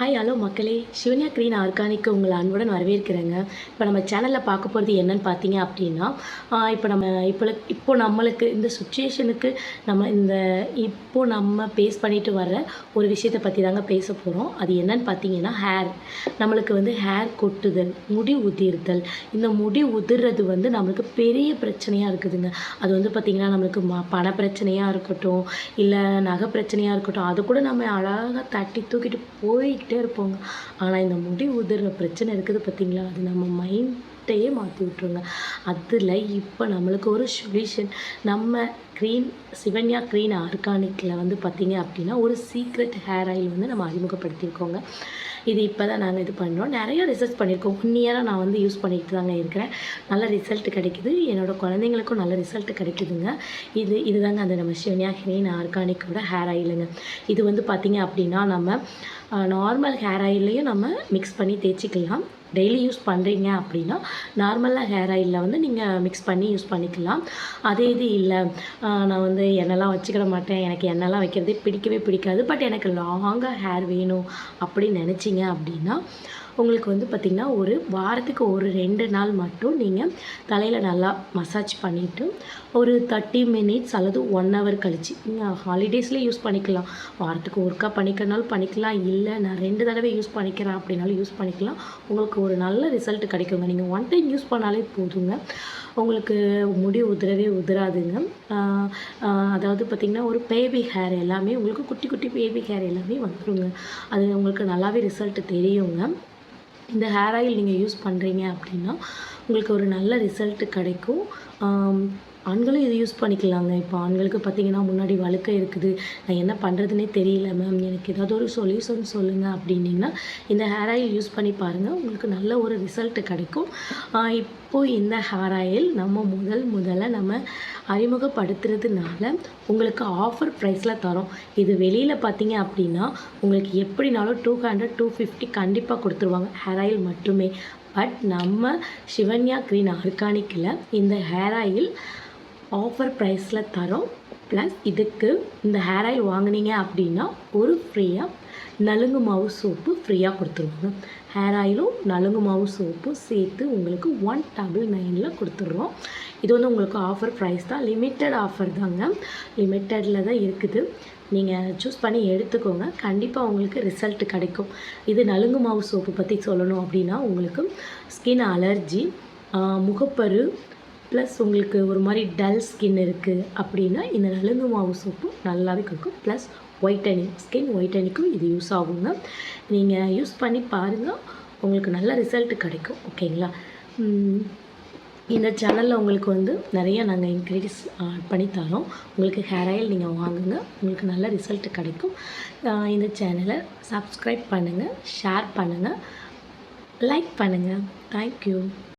Hi hello மக்களே. Shivanya green organic உங்களை அன்புடன் வரவேற்கிறேங்க. இப்போ நம்ம சேனலில் பார்க்க போகிறது என்னன்னு பார்த்தீங்க அப்படின்னா இப்போ நம்ம இப்போ இப்போ நம்மளுக்கு இந்த சுச்சுவேஷனுக்கு நம்ம இந்த இப்போ நம்ம பேஸ் பண்ணிட்டு வர்ற ஒரு விஷயத்தை பற்றி தாங்க பேச போகிறோம் அது என்னன்னு பார்த்தீங்கன்னா ஹேர் நம்மளுக்கு வந்து ஹேர் கொட்டுதல் முடி உதிர்தல். இந்த முடி உதிர்றது வந்து நம்மளுக்கு பெரிய பிரச்சனையாக இருக்குதுங்க. அது வந்து பார்த்திங்கன்னா நம்மளுக்கு ம பண பிரச்சனையாக இருக்கட்டும் இல்லை நகை பிரச்சனையாக இருக்கட்டும் அது கூட நம்ம அழகாக தட்டி தூக்கிட்டு போய் பண்ணிக்கிட்டே இருப்போங்க. ஆனால் இந்த முடி உதிர்ற பிரச்சனை இருக்குது பார்த்தீங்களா அது நம்ம மைண்டையே மாற்றி விட்ருங்க அதில் இப்போ நம்மளுக்கு ஒரு சொல்யூஷன் நம்ம க்ரீன் சிவன்யா க்ரீன் ஆர்கானிக்கில் வந்து பார்த்தீங்க அப்படின்னா ஒரு சீக்ரெட் ஹேர் ஆயில் வந்து நம்ம அறிமுகப்படுத்தியிருக்கோங்க. இது இப்போ தான் நாங்கள் இது பண்ணுறோம் நிறைய ரிசர்ச் பண்ணியிருக்கோம். ஒன் இயராக நான் வந்து யூஸ் பண்ணிட்டு தாங்க இருக்கிறேன். நல்ல ரிசல்ட் கிடைக்குது. என்னோட குழந்தைங்களுக்கும் நல்ல ரிசல்ட் கிடைக்குதுங்க. இது இதுதாங்க அந்த நம்ம சிவன்யா க்ரீன் ஆர்கானிக்கோட ஹேர் ஆயிலுங்க இது வந்து பார்த்திங்க அப்படின்னா நம்ம நார்மல் ஹேர் ஆயிலையும் நம்ம மிக்ஸ் பண்ணி தேய்ச்சிக்கலாம். டெய்லி யூஸ் பண்ணுறீங்க அப்படின்னா நார்மலாக ஹேர் ஆயிலில் வந்து நீங்கள் மிக்ஸ் பண்ணி யூஸ் பண்ணிக்கலாம். அதே இது இல்லை நான் வந்து எண்ணெய்லாம் வச்சுக்கிட மாட்டேன். எனக்கு எண்ணெய்லாம் வைக்கிறதே பிடிக்கவே பிடிக்காது. பட் எனக்கு லாங்காக ஹேர் வேணும் அப்படின்னு நினச்சி நினச்சிங்க அப்படின்னா உங்களுக்கு வந்து பார்த்திங்கன்னா ஒரு வாரத்துக்கு ஒரு ரெண்டு நாள் மட்டும் நீங்கள் தலையில் நல்லா மசாஜ் பண்ணிவிட்டு ஒரு தேர்ட்டி மினிட்ஸ் அல்லது ஒன் ஹவர் கழிச்சு நீங்கள் ஹாலிடேஸ்லேயே யூஸ் பண்ணிக்கலாம். வாரத்துக்கு ஒருக்கா பண்ணிக்கிறனாலும் பண்ணிக்கலாம். இல்லை நான் ரெண்டு தடவை யூஸ் பண்ணிக்கிறேன் அப்படின்னாலும் யூஸ் பண்ணிக்கலாம். உங்களுக்கு ஒரு நல்ல ரிசல்ட் கிடைக்குங்க. நீங்கள் ஒன் டைம் யூஸ் பண்ணாலே போதுங்க. உங்களுக்கு முடி உதிரவே உதிராதுங்க. அதாவது பார்த்திங்கன்னா ஒரு பேபி ஹேர் எல்லாமே உங்களுக்கு குட்டி குட்டி பேபி ஹேர் எல்லாமே வந்துடுங்க அது உங்களுக்கு நல்லாவே ரிசல்ட் தெரியுங்க. இந்த ஹேர் ஆயில் நீங்கள் யூஸ் பண்ணுறீங்க அப்படின்னா உங்களுக்கு ஒரு நல்ல ரிசல்ட் கிடைக்கும். ஆண்களும் இது யூஸ் பண்ணிக்கலாங்க. இப்போ ஆண்களுக்கு பார்த்தீங்கன்னா முன்னாடி வழுக்க இருக்குது. நான் என்ன பண்ணுறதுனே தெரியல மேம் எனக்கு ஏதாவது ஒரு சொல்யூஷன் சொல்லுங்கள் அப்படின்னிங்கன்னா இந்த ஹேர் ஆயில் யூஸ் பண்ணி பாருங்கள் உங்களுக்கு நல்ல ஒரு ரிசல்ட் கிடைக்கும். இப்போது இந்த ஹேர் ஆயில் நம்ம முதல் முதல்ல நம்ம அறிமுகப்படுத்துறதுனால உங்களுக்கு ஆஃபர் ப்ரைஸில் தரோம். இது வெளியில் பார்த்தீங்க அப்படின்னா உங்களுக்கு எப்படினாலும் டூ ஹண்ட்ரட் டூ ஃபிஃப்டி கண்டிப்பாக கொடுத்துருவாங்க. ஹேர் ஆயில் மட்டுமே. பட் நம்ம சிவன்யா க்ரீன் ஆர்கானிக்கில் இந்த ஹேர் ஆயில் ஆஃபர் ப்ரைஸில் தரோம். ப்ளஸ் இதுக்கு இந்த ஹேர் ஆயில் வாங்கினீங்க அப்படின்னா ஒரு ஃப்ரீயாக நலுங்கு மாவு சோப்பு ஃப்ரீயாக கொடுத்துருவாங்க. ஹேர் ஆயிலும் நலுங்கு மாவு சோப்பும் சேர்த்து உங்களுக்கு ஒன் டபுள் நைனில் கொடுத்துட்றோம். இது வந்து உங்களுக்கு ஆஃபர் ப்ரைஸ் தான். லிமிட்டட் ஆஃபர் தாங்க. லிமிட்டடில் தான் இருக்குது. நீங்கள் சூஸ் பண்ணி எடுத்துக்கோங்க. கண்டிப்பாக உங்களுக்கு ரிசல்ட் கிடைக்கும். இது நலுங்கு மாவு சோப்பு பற்றி சொல்லணும் அப்படின்னா உங்களுக்கு ஸ்கின் அலர்ஜி முகப்பரு ப்ளஸ் உங்களுக்கு ஒரு மாதிரி டல் ஸ்கின் இருக்குது அப்படின்னா இந்த நலுங்கு மாவு சோப்பு நல்லாவே கொடுக்கும். ப்ளஸ் ஒயிட்டனிங் ஸ்கின் ஒயிட்டனிக்கும் இது யூஸ் ஆகுங்க. நீங்கள் யூஸ் பண்ணி பாருங்கள் உங்களுக்கு நல்ல ரிசல்ட் கிடைக்கும். ஓகேங்களா இந்த சேனலில் உங்களுக்கு வந்து நிறைய நாங்கள் இன்க்ரீடியன்ஸ் பண்ணி தரோம். உங்களுக்கு ஹேர் ஆயில் நீங்கள் வாங்குங்க உங்களுக்கு நல்ல ரிசல்ட் கிடைக்கும். இந்த சேனலை சப்ஸ்கிரைப் பண்ணுங்கள் ஷேர் பண்ணுங்கள் லைக் பண்ணுங்கள் தேங்க்யூ